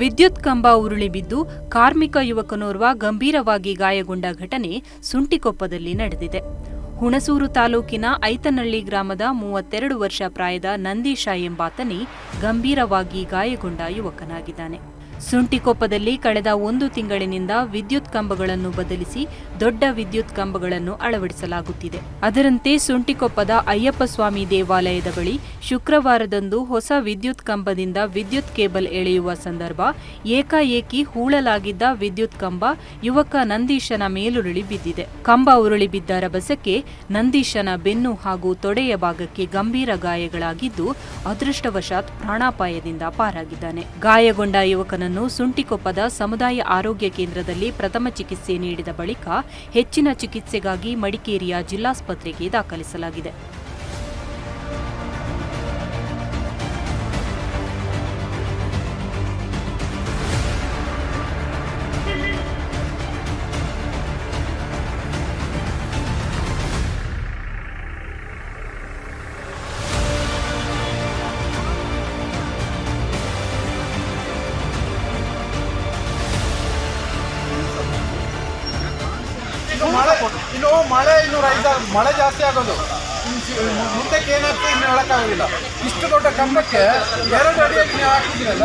ವಿದ್ಯುತ್ ಕಂಬ ಉರುಳಿ ಬಿದ್ದು ಕಾರ್ಮಿಕ ಯುವಕನೋರ್ವ ಗಂಭೀರವಾಗಿ ಗಾಯಗೊಂಡ ಘಟನೆ ಸುಂಟಿಕೊಪ್ಪದಲ್ಲಿ ನಡೆದಿದೆ. ಹುಣಸೂರು ತಾಲೂಕಿನ ಐತನಹಳ್ಳಿ ಗ್ರಾಮದ ಮೂವತ್ತೆರಡು ವರ್ಷ ಪ್ರಾಯದ ನಂದೀಶ ಎಂಬಾತನೇ ಗಂಭೀರವಾಗಿ ಗಾಯಗೊಂಡ ಯುವಕನಾಗಿದ್ದಾನೆ. ಸುಂಟಿಕೊಪ್ಪದಲ್ಲಿ ಕಳೆದ ಒಂದು ತಿಂಗಳಿನಿಂದ ವಿದ್ಯುತ್ ಕಂಬಗಳನ್ನು ಬದಲಿಸಿ ದೊಡ್ಡ ವಿದ್ಯುತ್ ಕಂಬಗಳನ್ನು ಅಳವಡಿಸಲಾಗುತ್ತಿದೆ. ಅದರಂತೆ ಸುಂಟಿಕೊಪ್ಪದ ಅಯ್ಯಪ್ಪ ಸ್ವಾಮಿ ದೇವಾಲಯದ ಬಳಿ ಶುಕ್ರವಾರದಂದು ಹೊಸ ವಿದ್ಯುತ್ ಕಂಬದಿಂದ ವಿದ್ಯುತ್ ಕೇಬಲ್ ಎಳೆಯುವ ಸಂದರ್ಭ ಏಕಾಏಕಿ ಹೂಳಲಾಗಿದ್ದ ವಿದ್ಯುತ್ ಕಂಬ ಯುವಕ ನಂದೀಶನ ಮೇಲುರುಳಿ ಬಿದ್ದಿದೆ. ಕಂಬ ಉರುಳಿ ಬಿದ್ದ ರಭಸಕ್ಕೆ ನಂದೀಶನ ಬೆನ್ನು ಹಾಗೂ ತೊಡೆಯ ಭಾಗಕ್ಕೆ ಗಂಭೀರ ಗಾಯಗಳಾಗಿದ್ದು ಅದೃಷ್ಟವಶಾತ್ ಪ್ರಾಣಾಪಾಯದಿಂದ ಪಾರಾಗಿದ್ದಾನೆ. ಗಾಯಗೊಂಡ ಯುವಕನನ್ನು ಸುಂಟಿಕೊಪ್ಪದ ಸಮುದಾಯ ಆರೋಗ್ಯ ಕೇಂದ್ರದಲ್ಲಿ ಪ್ರಥಮ ಚಿಕಿತ್ಸೆ ನೀಡಿದ ಬಳಿಕ ಹೆಚ್ಚಿನ ಚಿಕಿತ್ಸೆಗಾಗಿ ಮಡಿಕೇರಿಯ ಜಿಲ್ಲಾಸ್ಪತ್ರೆಗೆ ದಾಖಲಿಸಲಾಗಿದೆ. ಇನ್ನು ಮಳೆ ಇನ್ನು ರೈತ ಮಳೆ ಜಾಸ್ತಿ ಆಗೋದು. ಮುಂದಕ್ಕೆ ಏನಾಗ್ತದೆ ಇನ್ನು ಹೇಳೋಕ್ಕಾಗೋದಿಲ್ಲ. ಇಷ್ಟು ದೊಡ್ಡ ಕಂಬಕ್ಕೆ ಎರಡು ಅಡಿ ನೀವು ಹಾಕಿದ್ದೀರಲ್ಲ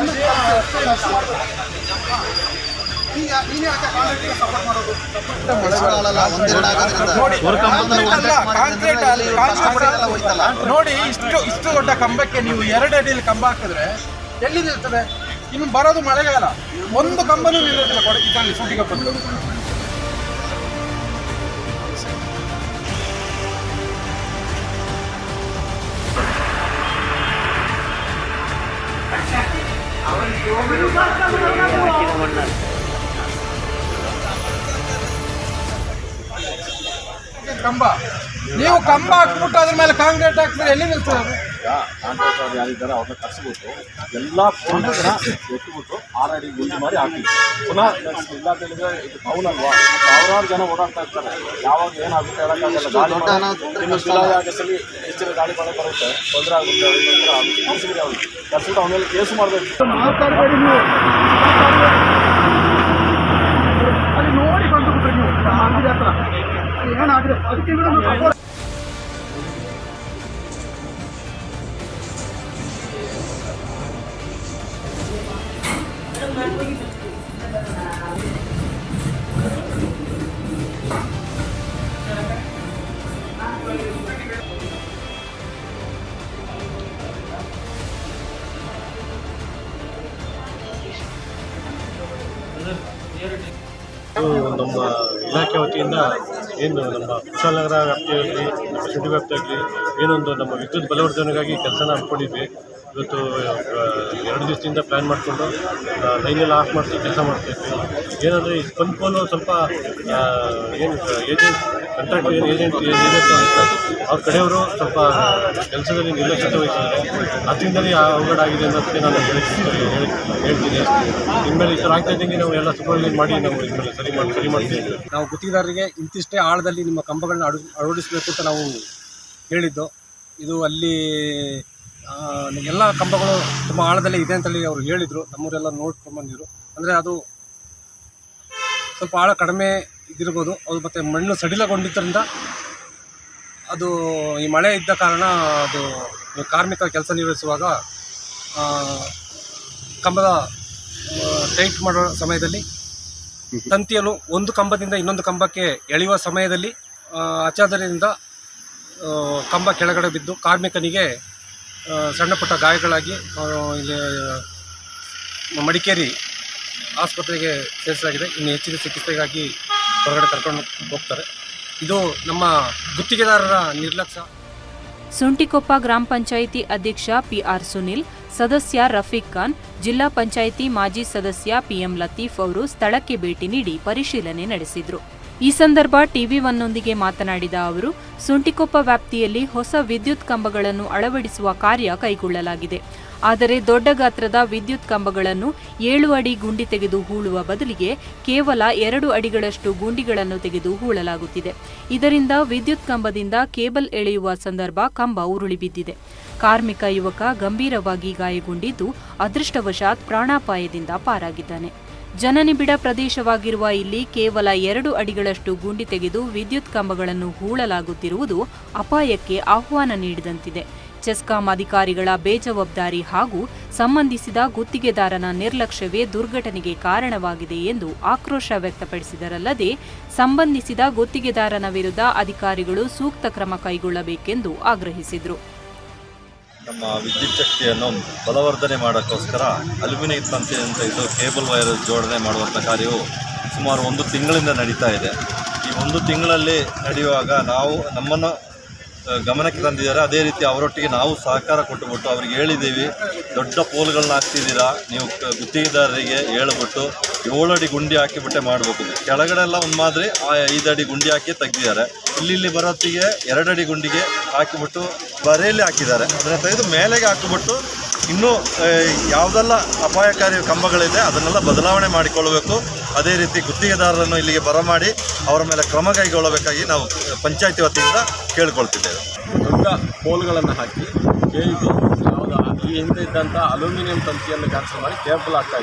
ನೋಡಿ ಇಷ್ಟು ಇಷ್ಟು ದೊಡ್ಡ ಕಂಬಕ್ಕೆ ನೀವು ಎರಡು ಅಡಿಯಲ್ಲಿ ಕಂಬ ಹಾಕಿದ್ರೆ ಎಲ್ಲಿ ನಿಲ್ತದೆ ಇನ್ನು ಬರೋದು ಮಳೆಗಾಲ. ಒಂದು ಕಂಬನೂ ನಿಲ್ಲೋದಿಲ್ಲ ಕೊಡ ಕಂಬ. ನೀವು ಕಂಬ ಹಾಕ್ಬಿಟ್ಟು ಅದ್ರ ಮೇಲೆ ಕಾಂಕ್ರೀಟ್ ಹಾಕಿದ್ರೆ ಎಲ್ಲಿ ನಿಲ್ತದೆ ಅದು? ಕಾಂಟ್ರಾಕ್ಟರ್ ಯಾರಿದ್ದಾರೆ ಅವ್ರನ್ನ ಕರೆಸ್ಬಿಟ್ಟು ಎಲ್ಲ ಫೋನ್ ಎತ್ಬಿಟ್ಟು ಆರು ಅಡಿ ಗುಂಡಿ ಮಾಡಿ ಹಾಕಿ ಪುನಃ ಇಲ್ಲ ಅಂತ ಹೇಳಿದ್ರೆ ಇದು ಟೌನ್ ಅಲ್ವಾ? ಸಾವಿರಾರು ಜನ ಓಡಾಡ್ತಾ ಇರ್ತಾರೆ. ಯಾವಾಗ ಏನಾಗುತ್ತೆ ಹೇಳಕ್ಕಾಗಲ್ಲ. ಶಿಲಾ ಹೆಚ್ಚಿನ ಗಾಳಿ ಮಳೆ ಬರುತ್ತೆ? ತೊಂದರೆ ಆಗುತ್ತೆ ತೊಂದರೆ ಆಗುತ್ತೆ. ಕರ್ಸ್ಬಿಡಿ ಅವ್ರಿಗೆ ಕರ್ಸ್ಬಿಟ್ಟು ಅವನ ಮೇಲೆ ಕೇಸು ಮಾಡಬೇಕು. ಅಲ್ಲಿ ನೋಡಿ ಅಲ್ಲಿ ಏನಾಗಿದೆ? ಅದಕ್ಕೆ ನಮ್ಮ ಇಲಾಖೆ ವತಿಯಿಂದ ಏನು ನಮ್ಮ ಕುಶಾಲನಗರ ವ್ಯಾಪ್ತಿಯಲ್ಲಿ, ನಮ್ಮ ಸಿಟಿ ವ್ಯಾಪ್ತಿಯಾಗಲಿ ಏನೊಂದು ನಮ್ಮ ವಿದ್ಯುತ್ ಬಲವರ್ಧನೆಗಾಗಿ ಕೆಲಸನ ಹಮ್ಮಿಕೊಂಡಿದ್ವಿ ಇವತ್ತು ಎರಡು ದಿವಸದಿಂದ ಪ್ಲ್ಯಾನ್ ಮಾಡಿಕೊಂಡು ಲೈನೆಲ್ಲ ಆಫ್ ಮಾಡಿಸಿ ಕೆಲಸ ಮಾಡ್ತಾಯಿದ್ವಿ ಏನಂದರೆ ಈ ಸ್ಪಂದ್ ಸ್ವಲ್ಪ ಏನು ಏಜೆಂಟ್ ಕಾಂಟ್ರಾಕ್ಟ್ ಏನು ಏಜೆಂಟ್ ಅವ್ರ ಕಡೆಯವರು ಸ್ವಲ್ಪ ಕೆಲಸದಲ್ಲಿ ನಿರ್ಲಕ್ಷ್ಯತೆ ವಹಿಸಿದ್ದಾರೆ ಅದರಿಂದಲೇ ಆ ಅವಘಡ ಆಗಿದೆ ಅನ್ನೋದಕ್ಕೆ ನಾನು ಹೇಳಿ- ಹೇಳ್ತೀನಿ. ಇನ್ಮೇಲೆ ಈ ಥರ ಆಗ್ತಾ ಇದ್ದಂಗೆ ನಾವು ಎಲ್ಲ ಸುಪರ್ವೈಸ್ ಮಾಡಿ ನಾವು ಇನ್ಮೇಲೆ ಸರಿ ಮಾಡಿ, ಸರಿ ಮಾಡ್ತೀವಿ. ನಾವು ಗುತ್ತಿಗೆದಾರರಿಗೆ ಇಂತಿಷ್ಟೇ ಆಳದಲ್ಲಿ ನಿಮ್ಮ ಕಂಬಗಳನ್ನ ಅಳವಡಿಸಬೇಕು ಅಂತ ನಾವು ಹೇಳಿದ್ದು. ಇದು ಅಲ್ಲಿ ಎಲ್ಲ ಕಂಬಗಳು ತುಂಬ ಆಳದಲ್ಲೇ ಇದೆ ಅಂತೇಳಿ ಅವರು ಹೇಳಿದರು. ನಮ್ಮೂರೆಲ್ಲ ನೋಡ್ಕೊಂಡ್ಬಂದಿದ್ರು ಅಂದರೆ ಅದು ಸ್ವಲ್ಪ ಆಳ ಕಡಿಮೆ ಇದಿರ್ಬೋದು. ಅದು ಮತ್ತು ಮಣ್ಣು ಸಡಿಲಗೊಂಡಿದ್ದರಿಂದ ಅದು ಈ ಮಳೆ ಇದ್ದ ಕಾರಣ ಅದು ಕಾರ್ಮಿಕ ಕೆಲಸ ನಿರ್ವಹಿಸುವಾಗ ಕಂಬದ ಟೈಟ್ ಮಾಡೋ ಸಮಯದಲ್ಲಿ ತಂತಿಯನ್ನು ಒಂದು ಕಂಬದಿಂದ ಇನ್ನೊಂದು ಕಂಬಕ್ಕೆ ಎಳೆಯುವ ಸಮಯದಲ್ಲಿ ಅಚಾದರಿಂದ ಕಂಬ ಕೆಳಗಡೆ ಬಿದ್ದು ಕಾರ್ಮಿಕನಿಗೆ ಸಣ್ಣ ಪುಟ್ಟ ಗಾಯಗಳಾಗಿ ಇಲ್ಲಿ ಮಡಿಕೇರಿ ಆಸ್ಪತ್ರೆಗೆ ಸೇರಿಸಲಾಗಿದೆ. ಇನ್ನು ಹೆಚ್ಚಿನ ಚಿಕಿತ್ಸೆಗಾಗಿ ಹೊರಗಡೆ ಕರ್ಕೊಂಡು ಹೋಗ್ತಾರೆ. ಇದು ನಮ್ಮ ಗುತ್ತಿಗೆದಾರರ ನಿರ್ಲಕ್ಷ್ಯ ಸುಂಟಿಕೊಪ್ಪ ಗ್ರಾಮ ಪಂಚಾಯಿತಿ ಅಧ್ಯಕ್ಷ ಪಿಆರ್ ಸುನಿಲ್, ಸದಸ್ಯ ರಫೀಕ್ ಖಾನ್, ಜಿಲ್ಲಾ ಪಂಚಾಯಿತಿ ಮಾಜಿ ಸದಸ್ಯ ಪಿಎಂ ಲತೀಫ್ ಅವರು ಸ್ಥಳಕ್ಕೆ ಭೇಟಿ ನೀಡಿ ಪರಿಶೀಲನೆ ನಡೆಸಿದ್ರು. ಈ ಸಂದರ್ಭ ಟಿವಿ ಒನ್ನೊಂದಿಗೆ ಮಾತನಾಡಿದ ಅವರು, ಸುಂಟಿಕೊಪ್ಪ ವ್ಯಾಪ್ತಿಯಲ್ಲಿ ಹೊಸ ವಿದ್ಯುತ್ ಕಂಬಗಳನ್ನು ಅಳವಡಿಸುವ ಕಾರ್ಯ ಕೈಗೊಳ್ಳಲಾಗಿದೆ. ಆದರೆ ದೊಡ್ಡ ಗಾತ್ರದ ವಿದ್ಯುತ್ ಕಂಬಗಳನ್ನು ಏಳು ಅಡಿ ಗುಂಡಿ ತೆಗೆದು ಹೂಳುವ ಬದಲಿಗೆ ಕೇವಲ ಎರಡು ಅಡಿಗಳಷ್ಟು ಗುಂಡಿಗಳನ್ನು ತೆಗೆದು ಹೂಳಲಾಗುತ್ತಿದೆ. ಇದರಿಂದ ವಿದ್ಯುತ್ ಕಂಬದಿಂದ ಕೇಬಲ್ ಎಳೆಯುವ ಸಂದರ್ಭ ಕಂಬ ಉರುಳಿಬಿದ್ದಿದೆ. ಕಾರ್ಮಿಕ ಯುವಕ ಗಂಭೀರವಾಗಿ ಗಾಯಗೊಂಡಿದ್ದು, ಅದೃಷ್ಟವಶಾತ್ ಪ್ರಾಣಾಪಾಯದಿಂದ ಪಾರಾಗಿದ್ದಾನೆ. ಜನನಿಬಿಡ ಪ್ರದೇಶವಾಗಿರುವ ಇಲ್ಲಿ ಕೇವಲ ಎರಡು ಅಡಿಗಳಷ್ಟು ಗುಂಡಿ ತೆಗೆದು ವಿದ್ಯುತ್ ಕಂಬಗಳನ್ನು ಹೂಳಲಾಗುತ್ತಿರುವುದು ಅಪಾಯಕ್ಕೆ ಆಹ್ವಾನ ನೀಡಿದಂತಿದೆ. ಚೆಸ್ಕಾಂ ಅಧಿಕಾರಿಗಳ ಬೇಜವಾಬ್ದಾರಿ ಹಾಗೂ ಸಂಬಂಧಿಸಿದ ಗುತ್ತಿಗೆದಾರನ ನಿರ್ಲಕ್ಷ್ಯವೇ ದುರ್ಘಟನೆಗೆ ಕಾರಣವಾಗಿದೆ ಎಂದು ಆಕ್ರೋಶ ವ್ಯಕ್ತಪಡಿಸಿದರಲ್ಲದೆ, ಸಂಬಂಧಿಸಿದ ಗುತ್ತಿಗೆದಾರನ ವಿರುದ್ಧ ಅಧಿಕಾರಿಗಳು ಸೂಕ್ತ ಕ್ರಮ ಕೈಗೊಳ್ಳಬೇಕೆಂದು ಆಗ್ರಹಿಸಿದರು. ನಮ್ಮ ವಿದ್ಯುತ್ ಶಕ್ತಿಯನ್ನು ಬಲವರ್ಧನೆ ಮಾಡೋಕ್ಕೋಸ್ಕರ ಅಲ್ಯೂಮಿನಿಯಂ ತಂತಿ ಅಂತ ಇದು ಕೇಬಲ್ ವೈರ್ ಜೋಡಣೆ ಮಾಡುವಂಥ ಕಾರ್ಯವು ಸುಮಾರು ಒಂದು ತಿಂಗಳಿಂದ ನಡೀತಾ ಇದೆ. ಈ ಒಂದು ತಿಂಗಳಲ್ಲಿ ನಡೆಯುವಾಗ ನಾವು ನಮ್ಮನ್ನು ಗಮನಕ್ಕೆ ತಂದಿದ್ದಾರೆ. ಅದೇ ರೀತಿ ಅವರೊಟ್ಟಿಗೆ ನಾವು ಸಹಕಾರ ಕೊಟ್ಟುಬಿಟ್ಟು ಅವ್ರಿಗೆ ಹೇಳಿದ್ದೀವಿ, ದೊಡ್ಡ ಪೋಲ್ಗಳನ್ನ ಹಾಕ್ತಿದ್ದೀರಾ? ನೀವು ಗುತ್ತಿಗೆದಾರರಿಗೆ ಹೇಳ್ಬಿಟ್ಟು ಏಳು ಅಡಿ ಗುಂಡಿ ಹಾಕಿಬಿಟ್ಟೆ ಮಾಡಬೇಕು. ಕೆಳಗಡೆ ಎಲ್ಲ ಒಂದು ಮಾದರಿ ಐದು ಅಡಿ ಗುಂಡಿ ಹಾಕಿ ತೆಗ್ದಿದ್ದಾರೆ. ಇಲ್ಲಿ ಇಲ್ಲಿ ಬರೋತ್ತಿಗೆ ಎರಡು ಅಡಿ ಗುಂಡಿಗೆ ಹಾಕಿಬಿಟ್ಟು ಬರೆಯಲ್ಲಿ ಹಾಕಿದ್ದಾರೆ. ಅದನ್ನು ತೆಗೆದು ಮೇಲೆಗೆ ಹಾಕಿಬಿಟ್ಟು ಇನ್ನೂ ಯಾವುದೆಲ್ಲ ಅಪಾಯಕಾರಿ ಕಂಬಗಳಿದೆ ಅದನ್ನೆಲ್ಲ ಬದಲಾವಣೆ ಮಾಡಿಕೊಳ್ಳಬೇಕು ಅದೇ ರೀತಿ ಗುತ್ತಿಗೆದಾರರನ್ನು ಇಲ್ಲಿಗೆ ಬರಮಾಡಿ ಅವರ ಮೇಲೆ ಕ್ರಮ ಕೈಗೊಳ್ಳಬೇಕಾಗಿ ನಾವು ಪಂಚಾಯತಿ ವತಿಯಿಂದ ಕೇಳಿಕೊಳ್ತಿದ್ದೇವೆ. ದೊಡ್ಡ ಪೋಲ್ಗಳನ್ನು ಹಾಕಿ ಕೇಳಿದ್ದು ಯಾವುದು ಈ ಹಿಂದೆ ಇದ್ದಂಥ ಅಲ್ಯೂಮಿನಿಯಂ ತಂತಿಯನ್ನು ಕ್ಯಾನ್ಸಲ್ ಮಾಡಿ ಕೇಬಲ್ ಹಾಕ್ತಾ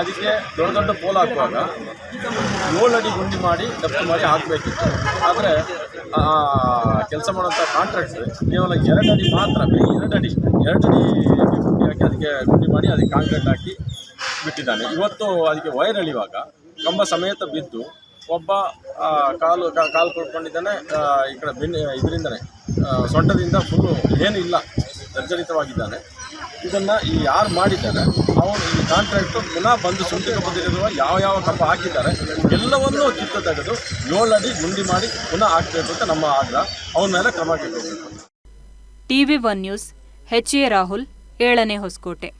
ಅದಕ್ಕೆ ದೊಡ್ಡ ದೊಡ್ಡ ಪೋಲ್ ಹಾಕುವಾಗ ಏಳು ಅಡಿ ಗುಂಡಿ ಮಾಡಿ ಡಪ್ತು ಮಾಡಿ ಹಾಕಬೇಕಿತ್ತು. ಆದರೆ ಕೆಲಸ ಮಾಡುವಂಥ ಕಾಂಟ್ರಾಕ್ಟ್ ಕೇವಲ ಎರಡು ಅಡಿ ಮಾತ್ರ ಎರಡು ಅಡಿ ಎರಡು ಅಡಿ ಗುಂಡಿ ಹಾಕಿ ಅದಕ್ಕೆ ಗುಂಡಿ ಮಾಡಿ, ಅದಕ್ಕೆ ಕಾಂಕ್ರೀಟ್ ಹಾಕಿ ಬಿಟ್ಟಿದ್ದಾನೆ. ಇವತ್ತು ಅದಕ್ಕೆ ವೈರ್ ಎಳೆಯುವಾಗ ಕಂಬ ಸಮೇತ ಬಿದ್ದು ಒಬ್ಬ ಕಾಲು ಕಾಲು ಕೊಡ್ಕೊಂಡಿದ್ದಾನೆ ಈ ಕಡೆ ಬೆನ್ನು, ಇದರಿಂದನೇ ಸೊಂಟದಿಂದ ಫುಲ್ಲು ಏನೂ ಇಲ್ಲ. ಜರ್ಜರಿತವಾಗಿದ್ದಾನೆ ಇದನ್ನು ಈ ಯಾರು ಮಾಡಿದ್ದಾರೆ, ಅವನು ಈ ಕಾಂಟ್ರಾಕ್ಟು ಪುನಃ ಬಂದು ಸುಂಟಿಗೆ ಬಂದಿರುವ ಯಾವ ಯಾವ ಕಂಬ ಹಾಕಿದ್ದಾರೆ, ಎಲ್ಲವನ್ನೂ ಕಿತ್ತು ತೆಗೆದು ಏಳಡಿ ಗುಂಡಿ ಮಾಡಿ ಪುನಃ ಹಾಕಬೇಕು ಅಂತ ನಮ್ಮ ಆಗ್ರಹ. ಅವನ ಮೇಲೆ ಕ್ರಮ ಕೈಗೊಳ್ಳಬೇಕು TV one news H A Rahul, ಏಳನೇ ಹೊಸಕೋಟೆ.